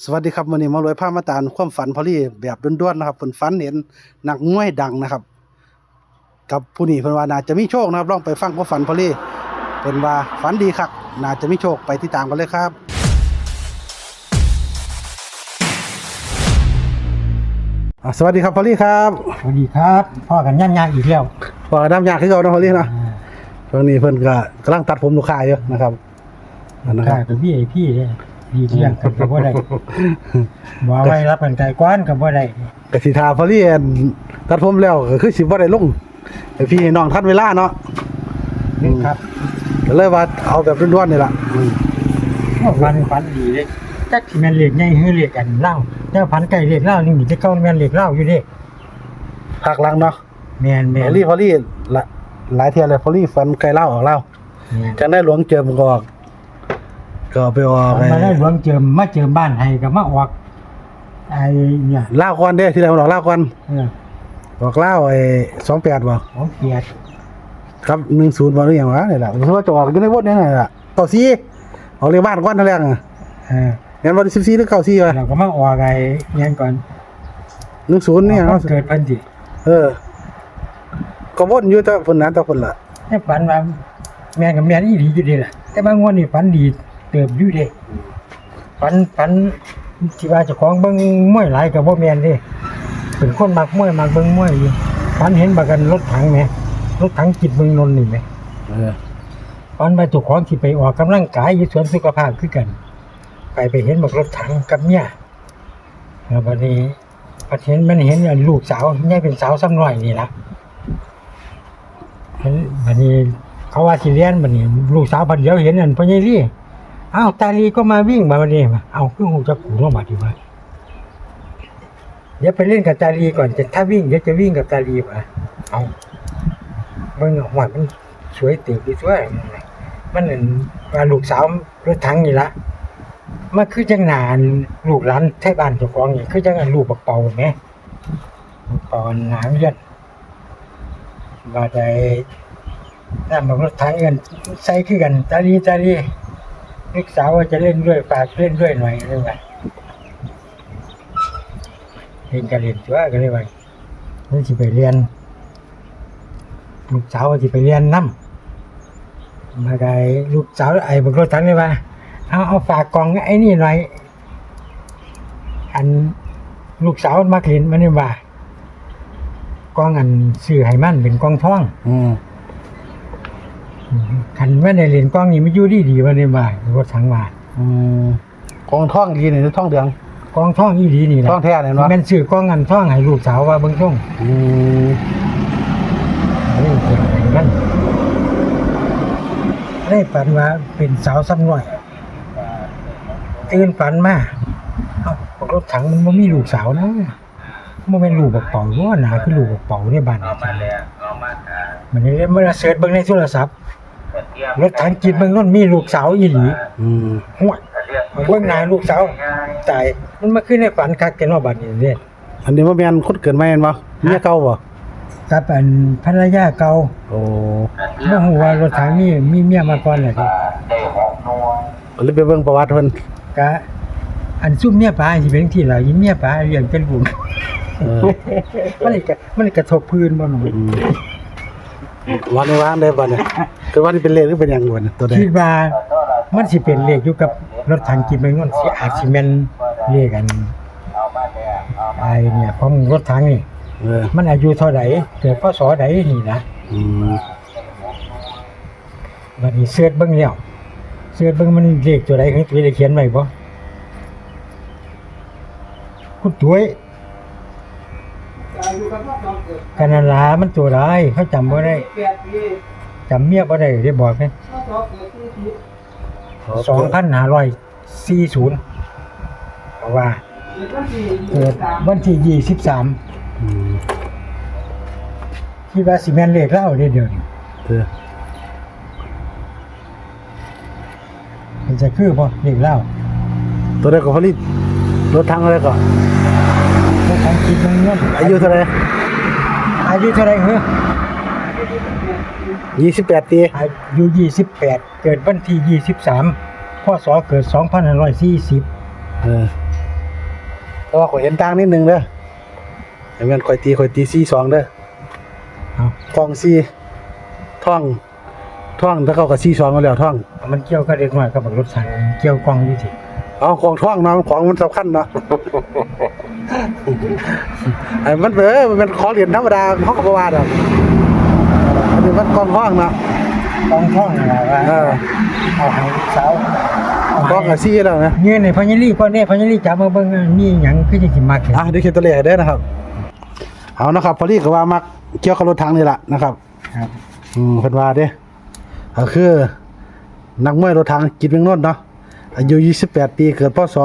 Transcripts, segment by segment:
สวัสดีครับวันนี้มารวยผ้ามาตานความฝันพอลี่แบบด้วนๆนะครับเพิ่นฝันเห็นนักมวยดังนะครับ กับผู้นี้เพิ่นว่าน่าจะมีโชคนะครับลองไปฟังความฝันพอลี่เพิ่นว่าฝันดีครับน่าจะมีโชคไปติดตามกันเลยครับ อะสวัสดีครับพอลี่ครับสวัสดีครับพ่อกันย่ำยางอีกแล้วว่าน้ำยาคือเก่าเนาะพอลี่เนาะช่วงนี้เพิ่นก็กำลังตัดผมลูกค้าอยู่นะครับนั่นนะคข้ารับกับพี่ไอพี่เนี่ย ดีเที่ยงกันกับว่าได้บ่ไว้รับกันไกลก้อนกับว่าได้กสิทาพอลี่อั่นตัดผมแล้วก็คือสิบ่ได้ลงให้พี่น้องทันเวลาเนาะอืมครับก็เลยว่าเอาแบบด้วนๆนี่ล่ะอืมฟันฟันดีเลยจักที่แม่นเหล็กใหญ่คือเหล็กกันเล่าแต่พันไก่เหล็กเล่านี่มีแต่เก้าแม่นเหล็กเล่าอยู่เด้ภาคหลังเนาะแม่นพแม่อนลี่พอลี่ละหลายเที่ยเลยพอลี่ฟันไกลเล่าออกเล่าแม่นจังได้หลวงเจิมก็ออก ก็ไปออกมันไอ้มาได้หลวงเจิมมาเจิมบ้านให้กับมาออกไอ้เนี่ยเล่าวก่อนเด้ที่ไหนมันออกเล่าวก่อนเออออกเล่าวไอ้28บ่ของเกียรติครับ10บ่หรือหยังวะนี่ล่ะรู้สึกว่าจะออกอยู่ในวดนี่น่ะเก้าสี่ออกเรียกบ้านก่อนนั่นแหละเอองั้นวันที่14หรือ94วะเราก็มาออกไอ้เนี่ยก่อน10นี่หยังวัเนาะนเกิดเพันธิเออ ก็วนอยู่แต่เพิ่นนั้นแต่เพิ่นล่ะแต่ฝันว่าแม่กับแม่นี่ดีอยู่ดีแหละแต่บางวันนี่ฝันดี เติบอยู่เด้ฝันฝันที่ว่าเจ้าของเบิ่งมวยหลายกับบ่แม่นเด้เป็นคนมักมวยมักเบิ่งมวยอยู่ฝันเห็นบักกันรถถังแหมรถถังจิตเมืองนนท์นี่แหมเออฝันว่าเจ้าของสิไปออกกำลังกายอยู่สวนสุขภาพคือกัน ไปไปเห็นบักรถถังกับเมียแล้วบัดนี้บัดเห็นมันเห็นอันลูกสาวใหญ่เป็นสาวซ้ำน้อยนี่ล่ะเห็นบัดนี้เขาว่าสิเรียนบัดนี้ลูกสาวบัดเดียวเห็นอันพ่อใหญ่ลี่ อ้าวตาลีก็มาวิ่งมาบัดนี้มาเอาเครื่องหูจะขู่ลงมาดีว่าเดี๋ยวไปเล่นกับตาลีก่อนจะถ้าวิ่งเดี๋ยวจะวิ่งกับตาลีมาเอาเบิ่งหัวมันสวยติดีสวยมันนั่นว่าลูกสาวรถถังนี่ละมันคือจังหนานลูกหลานไทบ้านเจ้าของนี่คือจังอันลูกบักเป่าแหมบักเป่าอันหางเลือดบาดใดน้ำมันรถถังกันใส่คือกันตาลีตาลี ลูกสาวว่าจะเล่นด้วยฝากเล่นด้วยหน่อยเลยว่าเล่นกันเล่นตัวกันเลยว่านี่สิไปเรียน ลูกสาวว่าสิไปเรียนน้ำมาได้ลูกสาวไอ้บักรถถังเลยว่าเอาเอาฝากกล่องไอ้นี่หน่อยอันลูกสาวมาเห็นมันนี่ว่ากล้องอันซื้อให้มันเป็นกล้องท่อง อืม คันแม่ในเหรียญกล้องนี้ไม่อยู่ดีดีวันนี้บ่ายรถถังว่าอืมของท่องดีนี่หรือท่องเดืองกล้องท่องอีหลีนี่แหละท่องแท้เนี่ยที่เนาะแม่นซื้อกล้องอันท่องให้ลูกสาวว่าเบิ่งท่องอืมเฮ้ยเป็นไงมันได้ฝันว่าเป็นสาวซ้ำน้อยตื่นฝันมาเอ้ารถถังมันบ่มีลูกสาวนะบ่แม่นลูกบักเป่าว่าหนาคือลูกบักเป่าในบ้านอาจารย์มันนี่เมื่อเสิร์ชเบิ่งในโทรศัพท์ รถถังจิตเบิ่งนั่นมีลูกสาวอีหลีอืมหัวเบิ่งหน้าลูกสาวตายมันมาขึ้นในฝันคักแกันว่าบัดนี้เด้อันนี้ว่าแม่นคนเกิดใหม่แม่นบ่เมียเก่าบ่กับอันภรรยาเก่าโอ้บ่ฮู้ว่ารถถังนี่มีเมียมาก่อนแหละดิก็เลยไปเบิ่งประวัติเพิ่นก็อันซุ่มเมียป๋าสิเป็นที่ล่ะอีเมียป๋าเลี้ยงเป็นบุญเออมันเลยกะมันเลยกระทบพื้นบ่หน่อยอืม วันนี้วางได้บ่เนี่ยคือวันนี้เป็นเลขหรือเป็นหยังบ่เนี่ยตัวใดคิดว่ามันสิเป็นเลขอยู่กับรถถังกินไปงั้นสิอาจสิแม่นเลขอันไอ้เนี่ยของรถถังนี่เออมันอายุเท่าใดเกิดพศใดนี่นะอืมบัดนี้เสิร์ชเบิ่งแล้วเสิร์ชเบิ่งมันเลขตัวใดคือตัวได้เขียนไว้บ่คุณตุ้ย กันนาลามันตัวใดเขาจำบ่ได้จำเมียบ่ได้ได้บอกไหม2540เพราะว่าเกิดวันที่23อืมคิดว่าสิแม่นเลขแล้วเด้อเดี๋ยวนี้เออมันจะคือบ่เลขแล้วตัวใดก็ผลิตรถทางอะไรก็รถถังกินเงินอายุเท่าไหร่ อายุเท่าไหร่เหรอ28ปีอายุ28เกิดวันที่23พศเกิด2540เออแต่ว่าข่อยเห็นต่างนิดนึงเด้อไอ้แม่นข่อยตีข่อยตีสี่สองเด้อเอาทองสี่ท่องท่องถ้าเขาก็สี่สองมาแล้วท่อง มันเกี่ยวกับเด็กน้อยกับรถถังเกี่ยวกล้องอยู่สิเอาของท่องเนาะของมันสำคัญเนาะ ไอ้มันเบ้อมันเป็นของเหรียญธรรมดาเขาก็บ่ว่าดอกอันนี้มันกองท่องเนาะกล้องท่องอะไรวะเออเอาให้ลูกสาวเอากองกับซี่แล้วนะยืนในพญาลีก่อนเนี่ยพญาลีจับมาเบิ่งว่านี่หยังคือจังสิมักเนี่ยอะเดี๋ยวเขียนตัวเลขให้เด้อนะครับ เอานะครับพอลี่ก็ว่ามักเกี่ยวกับรถถังนี่แหละนะครับครับอืมเพิ่นว่าเด้ก็คือ นักมวยรถถังกิจเมืองนนท์เนาะอายุ 28 ปีเกิดพศ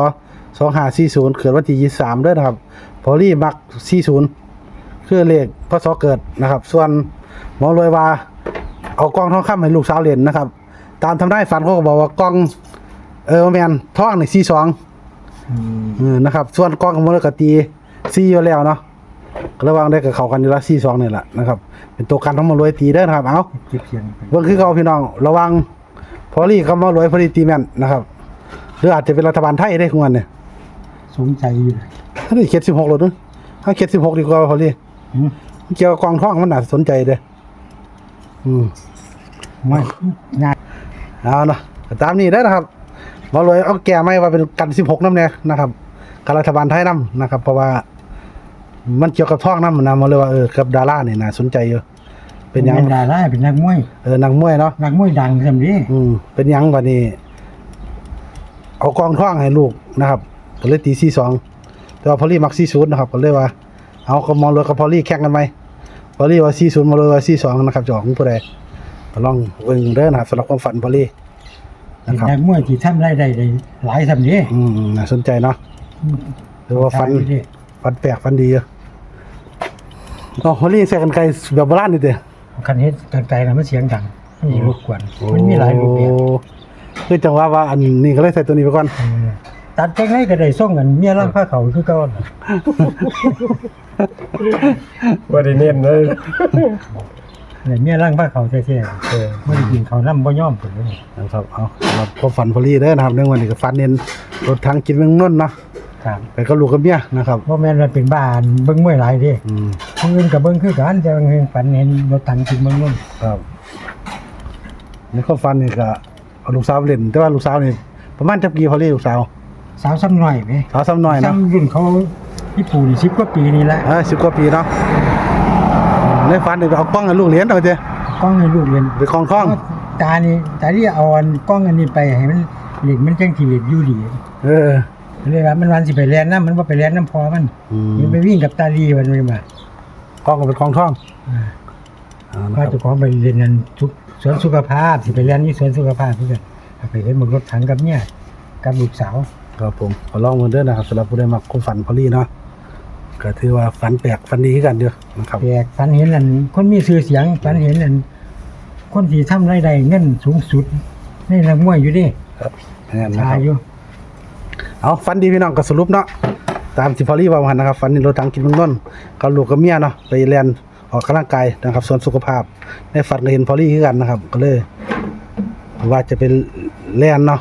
2540เกิดวันที่23เด้อนะครับ พอลี่มัก40คือเลขพศเกิดนะครับ ส่วนหมอรวยว่าเอากล้องทองคำให้ลูกสาวเล่นนะครับ ตามทำได้ฝันเขาก็บอกว่ากล้องเออแม่นทองนี่42อืมเออนะครับ ส่วนกล้องกับมอลกตีซีอยู่แล้วเนาะก็ระวังได้กับเขากันอยู่ละซีสองนี่แหละนะครับ เป็นตัวกันทั้งหมดรวยตีเด้อนะครับ เอาเก็บเสียงไปเบิ่งคือเขาพี่น้อง ระวังพอลี่กับมารวยพอลี่ตีแม่นนะครับหรืออาจจะเป็นรัฐบาลไทยได้ของมันเนี่ย สงใจอยู่เลยถ้าได้เขียนสิบหกหรอเนอะถ้าเขียนสิบหกดีกว่าพอลี่อืมเกี่ยวกับกองท่องมันน่าสนใจเด้ออืมไม่ง่ายเอาเนาะก็ตามนี้ได้อนะครับมารวยเอาแก่ไม่ว่าเป็นกันสิบหกน้ำเนี่ยนะครับกับรัฐบาลไทยน้ำนะครับ เพราะว่ามันเกี่ยวกับท่องน้ำนะมาเลยว่าเออกับดาราเนี่ยน่าสนใจอยู่เป็นหยังดาราเป็นนักมวยเออนักมวยเนาะนักมวยดังจำนี้อืมเป็นหยังวันนี้ เอากองท่องให้ลูกนะครับ ก็เลยตีสี่สองแต่ว่าพอลี่มักสี่ศูนย์นะครับก็เลยว่า เอาก็มองเลยกับพอลี่แข่งกันไหมพอลี่ว่าสี่ศูนย์มาเลยว่าสี่สองนะครับเจาของผู้ใดก็ลองเบิ่งเด้อนะครับสำหรับความฝันพอลี่เป็นะนครับนักมวยที่ทำรายได้ได้หลายจำนี้อืมน่าสนใจเนาะหรือว่าฟันฟันแปลกฟันดีอยู่ก็พอลี่ใส่กันไกลแบบโบราณนี่เด้อคันเฮ็ดกันไกลนะมันเสียงดังมันมีรบกวนมันมีหลายรูปแบบโอ้คือจังว่าว่าอันนี้ก็เลยใส่ตัวนี้ไปก่อนเออ ตัดจังไดก็ได้ส่งกันเมียร่างผ้าเขาคือเก่าน่ะว่าได้เน้นเลยเนี่ยเมียร่างผ้าเขาแท้ๆเออบ่ได้กินข้าวนำบ่ยอมเพิ่นเลยนะครับเอาสำหรับความฝันพอลี่เด้อนะครับในวันนี้ก็ฝันเน้นรถทางกินเมืองนนท์เนาะครับไปก็ลูกกับเมียนะครับบ่แม่นว่าเป็นบ้านเบิ่งมวยหลายเด้อืมผู้อื่นก็เบิ่งคือกันแต่บางเห็นฝันเห็นรถถังจริงเบิ่งนู่นครับในความฝันนี่ก็เอาลูกสาวเล่นแต่ว่าลูกสาวนี่ประมาณจักปีพอลี่ลูกสาว สาวซ้ำน้อยแหมสาวซ้ำน้อยเนาะซ้ำรุ่นเขาญี่ปุ่น10กว่าปีนี่แหละเออสิบกว่าปีเนาะในฝันนี่ไปเอากล้องให้ลูกเรียนเอาเจ้กล้องให้ลูกเรียนไปคลองท่องตานี่ตาที่เอาอันกล้องอันนี้ไปให้มันเหล็กมันจังสิเหล็กอยู่ดี เออเลยว่ามันวันสิไปเรียนน้ำมันบ่ไปเรียนน้ำพอมันอืมมันไปวิ่งกับตาลีมันไม่มากล้องก็เป็นคลองท่องอ่าอ่านะคว่ารับเจ้าของไปเรียนนั่นทุกสวนสุขภาพสิไปเรียนนี่สวนสุขภาพเพื่อนเอาไปเห็นหมดรถถังกับเนี่ยกับลูกสาว ครับผมขอลองมาเด้อนะครับสำหรับผู้ใดมักความฝันพอลี่เนาะก็ถือว่าฝันแปลกฝันดีคือกันเด้อนะครับ แปลกฝันเห็นนั่นคนมีชื่อเสียงฝันเห็นนั่นคนที่ทำรายได้เงินสูงสุดในนักมวยอยู่เดิครับนั่นนะชาคยรับ อยู่ เอาฟันดีพี่น้องก็สรุปเนาะตามที่พอลี่ว่ามานะครับฟันนี่รถถังกินเมืองนนท์กับลูกกับเมียเนาะไปเรียนออกกำลังกายนะครับ ส่วนสุขภาพในฝันก็เห็นพอลี่คือกันนะครับ ก็เลย ว่าจะเป็นเรียนเนาะ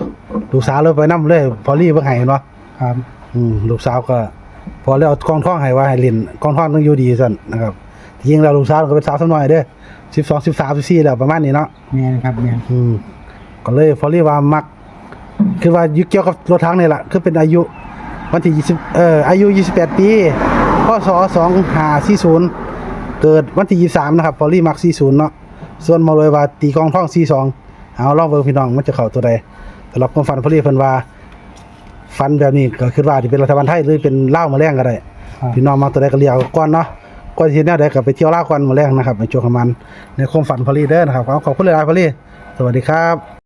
ลูกสาวเลยไปนํเลย พอลี่เพิ่งให้เนาะครับ อืมลูกสาวก็ พอแล้วเอากองท่องให้ว่าให้เรียนกองท่องต้องอยู่ดีสั่นนะครับจริงๆแล้วลูกสาวก็เป็นสาวสำน้อยเด้อ12 13 14แล้วประมาณนี้เนาะแม่นครับแม่นอืมก็เลยพอรีว่ามัก คือว่ายุเกี่ยวกับรถถังนี่แหละคือเป็นอายุวันที่ยี่สิบเอ่ออายุ28 ปีพศ2540 เกิดวันที่23 นะครับ พอรีมัก40 เนาะ ส่วนมาเลยว่าตีกองท่อง 42 เอาลองเบิ่งพี่น้องมันจะเข้าตัวใดสำ หรับความฝันพอรีเพิ่นว่าฟันแบบนี้ก็คือว่าที่เป็นรัฐบาลไทยหรือเป็นเล่าวมาแรงก็ได้ครับ พี่น้องมาตัวใดก็เรียกเอาก่อนเนาะก่อนที่แนวใดก็ไปเที่ยวลาวก่อนมาแรงนะครับในช่วงประมาณในความฝันพอลีเด้อนะครับขอบคุณหลายๆพอลีสวัสดีครับ